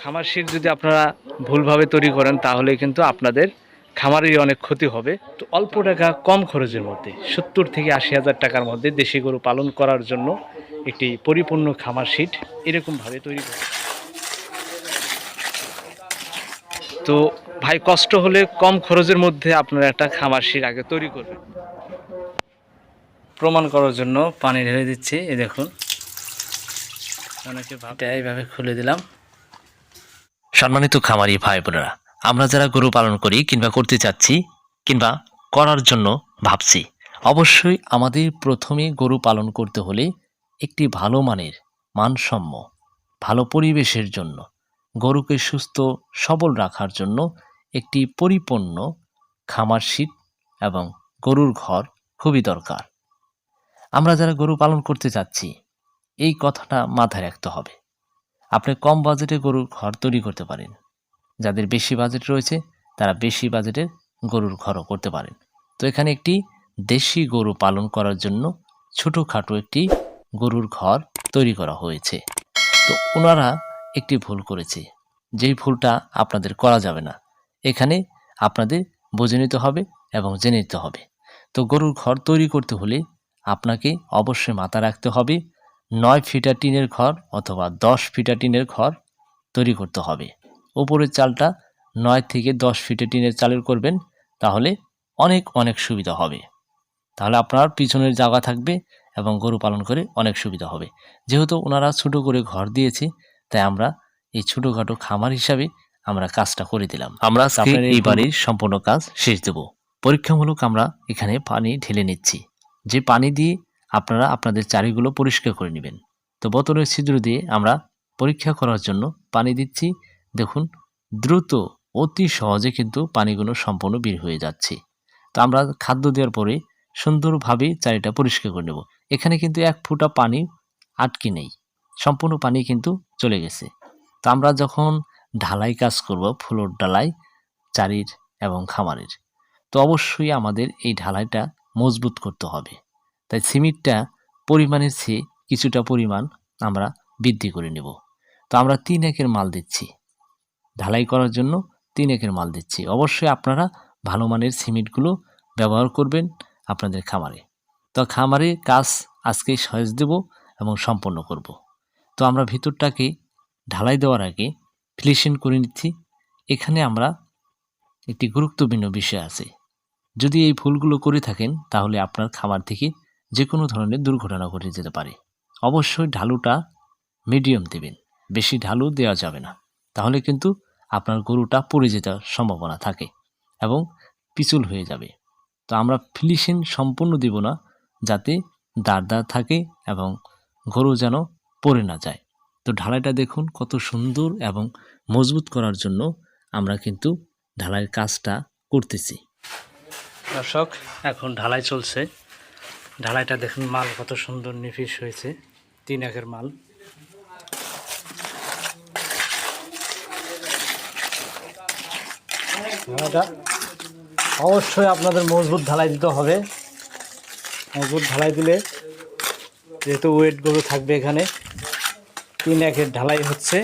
খামার শীট যদি আপনারা ভুলভাবে তৈরি করেন, তাহলে কিন্তু আপনাদের খামারেরই অনেক ক্ষতি হবে। তো অল্প টাকা কম খরচের মধ্যে, সত্তর থেকে আশি হাজার টাকার মধ্যে দেশি গরু পালন করার জন্য একটি পরিপূর্ণ খামার শীট এরকমভাবে তৈরি করে। তো ভাই, কষ্ট হলে কম খরচের মধ্যে আপনারা একটা খামার শীট আগে তৈরি করবেন। প্রমাণ করার জন্য পানি ঢেলে দিচ্ছি, এই দেখুন। অনেকে এইভাবে খুলে দিলাম। সম্মানিত খামারি ভাই বোনেরা আমরা যারা গরু পালন করি কিংবা করতে চাচ্ছি কিংবা করার জন্য ভাবছি, অবশ্যই আমাদের প্রথমে গরু পালন করতে হলে একটি ভালো মানের মানসম্য ভালো পরিবেশের জন্য, গরুকে সুস্থ, সবল রাখার জন্য একটি পরিপূর্ণ খামার শীত এবং গরুর ঘর খুবই দরকার। আমরা যারা গরু পালন করতে চাচ্ছি, এই কথাটা মাথায় রাখতে হবে। আপনি কম বাজেটে গরুর ঘর তৈরি করতে পারেন। যাদের বেশি বাজেট রয়েছে, তারা বেশি বাজেটের গরুর ঘরও করতে পারেন। তো এখানে একটি দেশি গরু পালন করার জন্য ছোটোখাটো একটি গরুর ঘর তৈরি করা হয়েছে। তো ওনারা একটি ভুল করেছে। যেই ভুলটা আপনাদের করা যাবে না। এখানে আপনাদের বুঝে নিতে হবে এবং জেনে নিতে হবে। তো গরুর ঘর তৈরি করতে হলে আপনাকে অবশ্যই মাথা রাখতে হবে নয় ফিটা টিনের ঘর অথবা দশ ফিটা টিনের ঘর তৈরি করতে হবে। উপরের চালটা নয় থেকে দশ ফিটে টিনের চালের করবেন তাহলে অনেক অনেক সুবিধা হবে। তাহলে আপনার পিছনের জায়গা থাকবে এবং গরু পালন করে অনেক সুবিধা হবে। যেহেতু ওনারা ছোটো করে ঘর দিয়েছে তাই আমরা এই ছোটোখাটো খামার হিসাবে আমরা কাজটা করে দিলাম। আমরা এই বাড়ির সম্পূর্ণ কাজ শেষ দেব। পরীক্ষামূলক আমরা এখানে পানি ঢেলে নিচ্ছি। যে পানি দিয়ে আপনারা আপনাদের চারিগুলো পরিষ্কার করে নেবেন। তো বোতলের ছিদ্র দিয়ে আমরা পরীক্ষা করার জন্য পানি দিচ্ছি। দেখুন, দ্রুত, অতি সহজে কিন্তু পানিগুলো সম্পূর্ণ বের হয়ে যাচ্ছে। তো আমরা খাদ্য দেওয়ার পরে সুন্দরভাবে চারিটা পরিষ্কার করে নেব। এখানে কিন্তু এক ফোঁটা পানি আটকে নেই। সম্পূর্ণ পানি কিন্তু চলে গেছে। তো আমরা যখন ঢালাই কাজ করব, ফ্লোর ঢালাই চারির এবং খামারের, তো অবশ্যই আমাদের এই ঢালাইটা মজবুত করতে হবে। তাই সিমেন্টটা পরিমাণের চেয়ে কিছুটা পরিমাণ আমরা বৃদ্ধি করে নেব। তো আমরা তিন একের মাল দিচ্ছি। ঢালাই করার জন্য তিন একের মাল দিচ্ছি। অবশ্যই আপনারা ভালো মানের সিমেন্টগুলো ব্যবহার করবেন আপনাদের খামারে। তো খামারে কাজ আজকেই সহজ দেব এবং সম্পন্ন করব। তো আমরা ভিতরটাকে ঢালাই দেওয়ার আগে ফিনিশিং করে নিচ্ছি। এখানে আমরা একটি গুরুত্বপূর্ণ বিষয় আছে। যদি এই ভুলগুলো করে থাকেন তাহলে আপনার খামার থেকে যে কোনো ধরনের দুর্ঘটনা ঘটে যেতে পারে। অবশ্যই ঢালুটা মিডিয়াম দেবেন। বেশি ঢালু দেওয়া যাবে না। তাহলে কিন্তু আপনার গরুটা পড়ে যেতে সম্ভাবনা থাকে এবং পিছল হয়ে যাবে। তো আমরা ফিনিশিং সম্পূর্ণ দেব না, যাতে দাঁড় দাঁড় থাকে এবং গরু যেন পড়ে না যায়। তো ঢালাইটা দেখুন কত সুন্দর এবং মজবুত করার জন্য আমরা কিন্তু ঢালাইয়ের কাজটা করতেছি। দর্শক, এখন ঢালাই চলছে। ঢালাইটা দেখুন মাল কত সুন্দর নিফিস হয়েছে। তিন একের মাল। অবশ্যই আপনাদের মজবুত ঢালাই দিতে হবে। মজবুত ঢালাই দিলে যেহেতু ওয়েট গরু থাকবে এখানে, তিন একের ঢালাই হচ্ছে।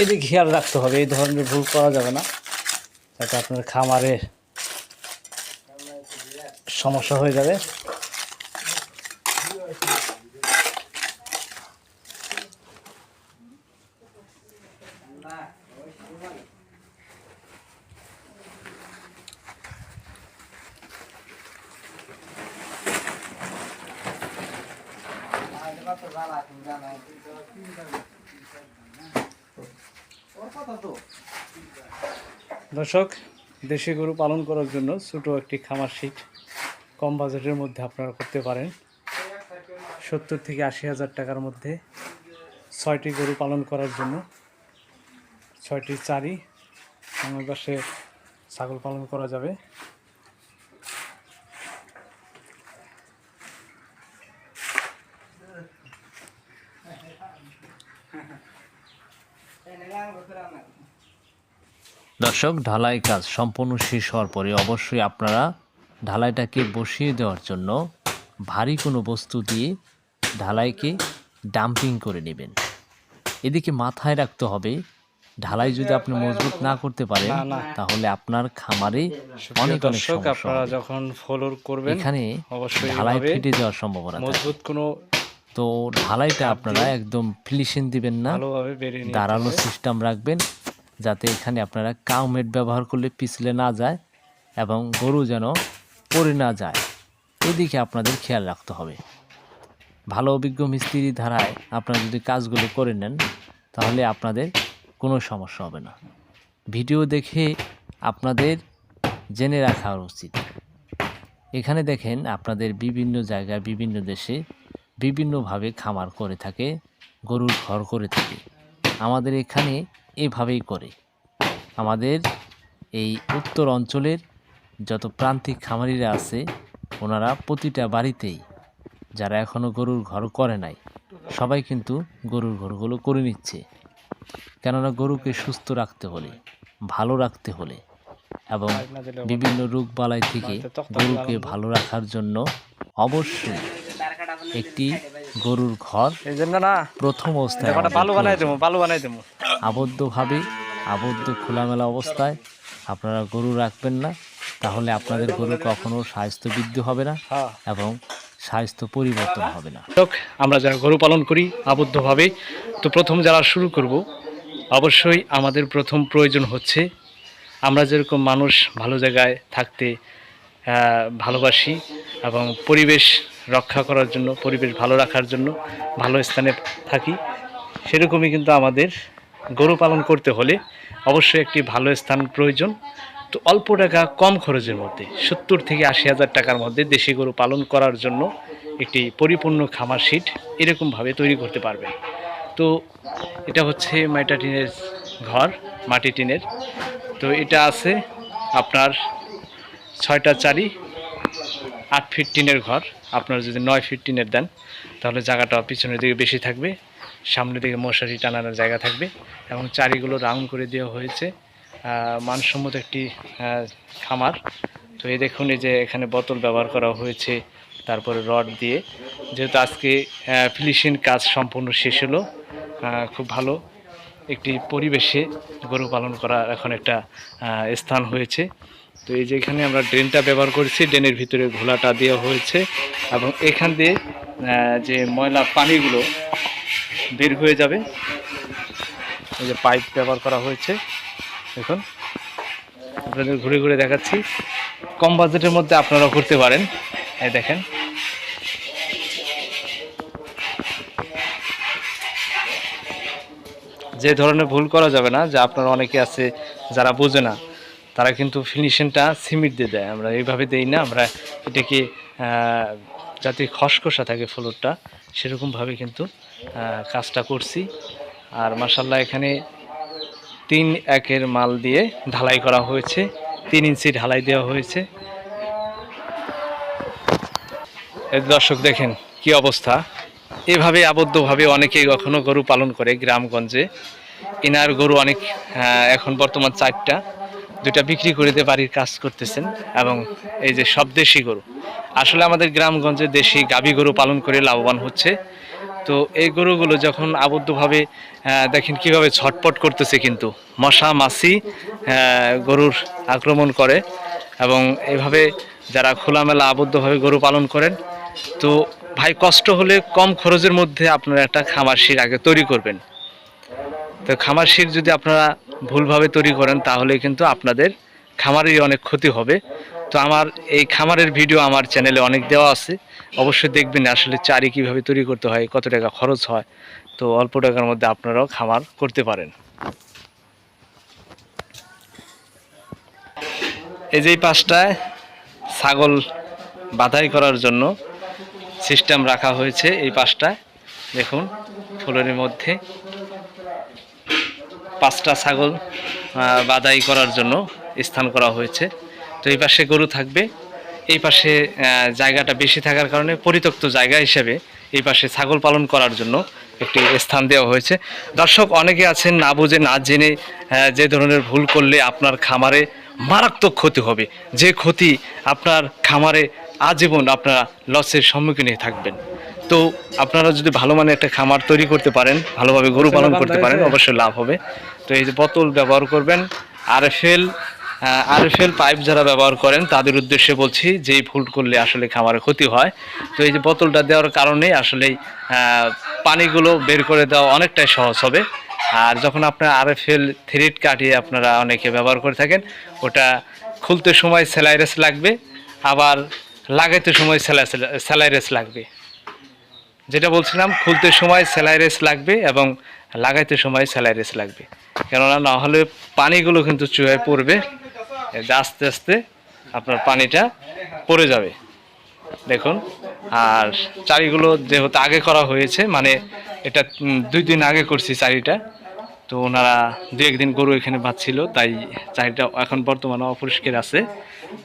এদিকে খেয়াল রাখতে হবে, এই ধরনের ভুল করা যাবে না। যাতে আপনার খামারের সমস্যা হয়ে যাবে। দর্শক, দেশি গরু পালন করার জন্য ছোটো একটি খামার শীট কম বাজেটের মধ্যে আপনারা করতে পারেন। সত্তর থেকে আশি হাজার টাকার মধ্যে ছয়টি গরু পালন করার জন্য ছয়টি চারি আমার পাশে ছাগল পালন করা যাবে। দর্শক ঢালাই কাজ সম্পূর্ণ শেষ হওয়ার পরে অবশ্যই আপনারা ঢালাইটাকে বসিয়ে দেওয়ার জন্য ভারী কোনো বস্তু দিয়ে ঢালাইকে ডাম্পিং করে নেবেন। এদিকে মাথায় রাখতে হবে ঢালাই যদি আপনি মজবুত না করতে পারেন। তাহলে আপনার খামারে অনেক অনেক আপনারা যখন ফলোর করবেন এখানে অবশ্যই ঢালাই ফেটে যাওয়ার সম্ভাবনা মজবুত কোনো তো ঢালাইটা আপনারা একদম ফিলিশিং দিবেন না। দাঁড়ানো সিস্টেম রাখবেন। যাতে এখানে আপনারা কাউমেট ব্যবহার করলে পিছলে না যায় এবং গরু যেন পড়ে না যায়। এদিকে আপনাদের খেয়াল রাখতে হবে। ভালো অভিজ্ঞ মিস্ত্রি ধারায় আপনারা যদি কাজগুলো করে নেন, তাহলে আপনাদের কোনো সমস্যা হবে না। ভিডিও দেখে আপনাদের জেনে রাখা উচিত। এখানে দেখেন আপনাদের বিভিন্ন জায়গায়, বিভিন্ন দেশে বিভিন্নভাবে খামার করে থাকে, গরুর ঘর করে থাকে। আমাদের এখানে এভাবেই করে। আমাদের এই উত্তর অঞ্চলের যত প্রান্তিক খামারিরা আছে, ওনারা প্রতিটা বাড়িতেই, যারা এখনও গরুর ঘর করে নাই, সবাই কিন্তু গরুর ঘরগুলো করে নিচ্ছে। কেননা গরুকে সুস্থ রাখতে হলে, ভালো রাখতে হলে এবং বিভিন্ন রোগ বালাই থেকে গরুকে ভালো রাখার জন্য অবশ্যই একটি গরুর ঘর প্রথম অবস্থায় একটা আমাদের বানাই দেবো বালু বানাই দেবো। আবদ্ধভাবে আবদ্ধ খোলামেলা অবস্থায় আপনারা গরু রাখবেন না তাহলে আপনাদের গরু কখনো স্বাস্থ্য বৃদ্ধি হবে না হ্যাঁ। এবং স্বাস্থ্য পরিবর্তন হবে না। আমরা যারা গরু পালন করি আবদ্ধভাবে তো প্রথম যারা শুরু করব অবশ্যই আমাদের প্রথম প্রয়োজন হচ্ছে আমরা যেরকম মানুষ ভালো জায়গায় থাকতে ভালোবাসি এবং পরিবেশ রক্ষা করার জন্য, পরিবেশ ভালো রাখার জন্য ভালো স্থানে থাকি। সেরকমই কিন্তু আমাদের গরু পালন করতে হলে অবশ্যই একটি ভালো স্থান প্রয়োজন। তো অল্প টাকা কম খরচের মধ্যে, সত্তর থেকে আশি হাজার টাকার মধ্যে দেশি গরু পালন করার জন্য একটি পরিপূর্ণ খামার সিট এরকমভাবে তৈরি করতে পারবেন। তো এটা হচ্ছে মাইটা টিনের ঘর, মাটি টিনের। তো এটা আছে আপনার ছয়টা চারি আট ফিট টিনের ঘর। আপনারা যদি নয় ফিট টিনের দেন, তাহলে জায়গাটা পিছনের দিকে বেশি থাকবে, সামনের দিকে মশারি টানানোর জায়গা থাকবে এবং চারিগুলো রাউন্ড করে দেওয়া হয়েছে। মানসম্মত একটি খামার। তো এই দেখুন, এই যে এখানে বোতল ব্যবহার করা হয়েছে, তারপরে রড দিয়ে। যেহেতু আজকে ফিনিশিং কাজ সম্পূর্ণ শেষ হলো খুব ভালো একটি পরিবেশে গরু পালন করার এখন একটা স্থান হয়েছে। তো এই যে এখানে আমরা ড্রেনটা ব্যবহার করেছি, ড্রেনের ভিতরে ঘোলাটা দেওয়া হয়েছে এবং এখান দিয়ে যে ময়লা পানিগুলো বের হয়ে যাবে, এই যে পাইপ ব্যবহার করা হয়েছে। দেখুন, আপনাদের ঘুরে ঘুরে দেখাচ্ছি। কম বাজেটের মধ্যে আপনারা করতে পারেন। এই দেখেন। যে ধরনের ভুল করা যাবে না, যে আপনারা অনেকে আছে যারা বোঝে না। তারা কিন্তু ফিনিশিংটা সিমেন্ট দিয়ে দেয়। আমরা এইভাবে দেই না, আমরা এটাকে যাতে খসখসা থাকে ফ্লোরটা, সেরকমভাবে কিন্তু কাজটা করছি। আর মাসাল্লাহ এখানে তিন একের মাল দিয়ে ঢালাই করা হয়েছে, তিন ইঞ্চি ঢালাই দেওয়া হয়েছে। দর্শক দেখেন কি অবস্থা। এভাবে আবদ্ধভাবে অনেকেই কখনো গরু পালন করে গ্রামগঞ্জে। এনার গরু অনেক এখন বর্তমান চারটা। দুটা বিক্রি করে বাড়ির কাজ করতেছেন এবং এই যে সব দেশি গরু। আসলে আমাদের গ্রামগঞ্জে দেশি গাভী গরু পালন করে লাভবান হচ্ছে। তো এই গরুগুলো যখন আবদ্ধভাবে দেখেন কীভাবে ছটপট করতেছে কিন্তু। মশা, মাছি গরুর আক্রমণ করে এবং এভাবে যারা খোলামেলা আবদ্ধভাবে গরু পালন করেন, তো ভাই কষ্ট হলে কম খরচের মধ্যে আপনারা একটা খামার শির আগে তৈরি করবেন। তো খামার শির যদি আপনারা ভুলভাবে তৈরি করেন, তাহলে কিন্তু আপনাদের খামারেরই অনেক ক্ষতি হবে। তো আমার এই খামারের ভিডিও আমার চ্যানেলে অনেক দেওয়া আছে। অবশ্যই দেখবেন আসলে চারি কীভাবে তৈরি করতে হয়, কত টাকা খরচ হয়। তো অল্প টাকার মধ্যে আপনারাও খামার করতে পারেন। এই যে এই পাশটায় ছাগল বাধাই করার জন্য সিস্টেম রাখা হয়েছে, এই পাশটায়। দেখুন, ফুলের মধ্যে পাঁচটা ছাগল বাদাই করার জন্য স্থান করা হয়েছে। তো এই পাশে গরু থাকবে। এই পাশে জায়গাটা বেশি থাকার কারণে পরিত্যক্ত জায়গা হিসেবে এই পাশে ছাগল পালন করার জন্য একটি স্থান দেওয়া হয়েছে। দর্শক, অনেকে আছেন না বুঝে, না জেনে যে ধরনের ভুল করলে আপনার খামারে মারাত্মক ক্ষতি হবে। যে ক্ষতি আপনার খামারে আজীবন আপনারা লসের সম্মুখীন হয়ে থাকবেন। তো আপনারা যদি ভালো মানের একটা খামার তৈরি করতে পারেন ভালোভাবে গরু পালন করতে পারেন অবশ্যই লাভ হবে। তো এই যে বোতল ব্যবহার করবেন আরএফএল আরএফএল পাইপ যারা ব্যবহার করেন তাদের উদ্দেশ্যে বলছি যে এই ভুল করলে আসলে খামারে ক্ষতি হয়। তো এই যে বোতলটা দেওয়ার কারণে আসলে পানিগুলো বের করে দেওয়া অনেকটাই সহজ হবে। আর যখন আপনার আরএফএল থ্রিড কাটিয়ে আপনারা অনেকে ব্যবহার করে থাকেন ওটা খুলতে সময় স্যালাইরেস লাগবে আবার লাগাইতে সময় স্যালাইরেস লাগবে। যেটা বলছিলাম, খুলতে সময় স্যালাইরেস লাগবে এবং লাগাইতে সময় স্যালাইরেস লাগবে। কেননা না হলে পানিগুলো কিন্তু চুয়ায় পড়বে আস্তে আস্তে আপনার পানিটা পড়ে যাবে। দেখুন, আর চারিগুলো যেহেতু আগে করা হয়েছে মানে এটা দুই দিন আগে করছি চারিটা, তো ওনারা দু একদিন গরু এখানে বাঁধছিল, তাই চারিটা এখন বর্তমানে অপরিষ্কার আছে।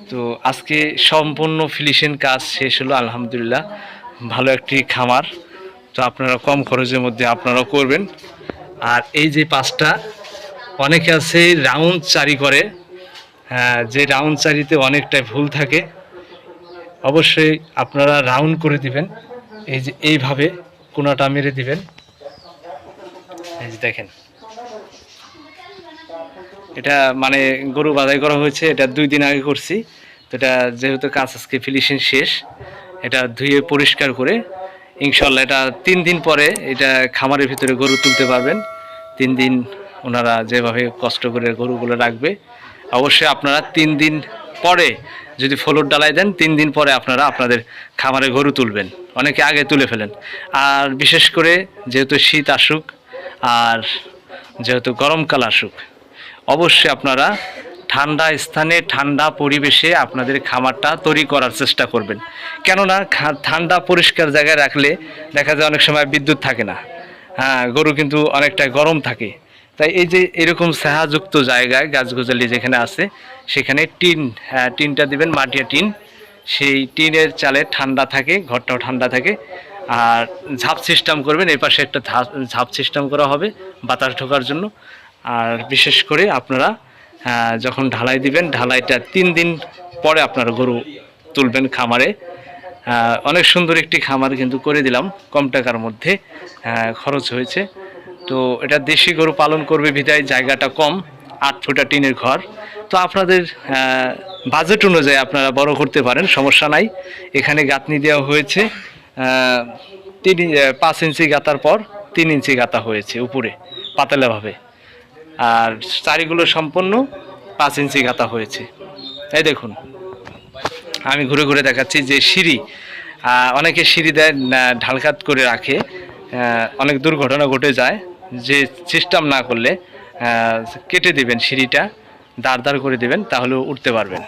তো আজকে সম্পূর্ণ ফিনিশিং কাজ শেষ হলো, আলহামদুলিল্লাহ। ভালো একটি খামার। তো আপনারা কম খরচের মধ্যে আপনারাও করবেন। আর এই যে পাঁচটা অনেকে আছে রাউন্ড চারি করে। হ্যাঁ, যে রাউন্ড চারিতে অনেকটাই ভুল থাকে অবশ্যই আপনারা রাউন্ড করে দিবেন। এই যে এইভাবে কোনাটা মেরে দিবেন। এই যে দেখেন। এটা মানে গরু বাজাই করা হয়েছে এটা দুই দিন আগে করছি। তো এটা যেহেতু কাজ আজকে ফিনিশিং শেষ এটা ধুয়ে পরিষ্কার করে, ইনশাল্লাহ এটা তিন দিন পরে এটা খামারের ভিতরে গরু তুলতে পারবেন। তিন দিন ওনারা যেভাবে কষ্ট করে গরুগুলো রাখবে, অবশ্যই আপনারা তিন দিন পরে যদি ফলোর ডালাই দেন, তিন দিন পরে আপনারা আপনাদের খামারে গরু তুলবেন। অনেকে আগে তুলে ফেলেন। আর বিশেষ করে যেহেতু শীত আসুক আর যেহেতু গরমকাল আসুক, অবশ্যই আপনারা ঠান্ডা স্থানে, ঠান্ডা পরিবেশে আপনাদের খামারটা তৈরি করার চেষ্টা করবেন। কেননা ঠান্ডা পরিষ্কার জায়গায় রাখলে দেখা যায় অনেক সময় বিদ্যুৎ থাকে না। হ্যাঁ গরু কিন্তু অনেকটা গরম থাকে। তাই এই যে এরকম ছায়াযুক্ত জায়গায় গাছগুজালি যেখানে আছে, সেখানে টিন হ্যাঁ টিনটা দিবেন, মাটিয়া টিন। সেই টিনের চালে ঠান্ডা থাকে, ঘরটাও ঠান্ডা থাকে। আর ঝাপ সিস্টেম করবেন, এই পাশে একটা ঝাপ- সিস্টেম করা হবে বাতাস ঢোকার জন্য। আর বিশেষ করে আপনারা যখন ঢালাই দিবেন ঢালাইটা তিন দিন পরে আপনার গরু তুলবেন খামারে। আহ, অনেক সুন্দর একটি খামার কিন্তু করে দিলাম কম টাকার মধ্যে আহ, খরচ হয়েছে। তো এটা দেশি গরু পালন করবে বিদায় জায়গাটা কম আট ফুটা টিনের ঘর। তো আপনাদের বাজেট অনুযায়ী আপনারা বড় করতে পারেন সমস্যা নাই। এখানে গাঁথনি দেওয়া হয়েছে তিন পাঁচ ইঞ্চি গাতার পর তিন ইঞ্চি গাতা হয়েছে উপরে পাতলাভাবে। আর চারিগুলো সম্পূর্ণ পাঁচ ইঞ্চি গাঁথা হয়েছে। এই দেখুন, আমি ঘুরে ঘুরে দেখাচ্ছি যে সিঁড়ি অনেকে সিঁড়ি দেয় ঢালকাত করে রাখে অনেক দুর্ঘটনা ঘটে যায়, যে সিস্টেম না করলে কেটে দেবেন সিঁড়িটা, দাঁড় দাঁড় করে দেবেন তাহলে উঠতে পারবেন।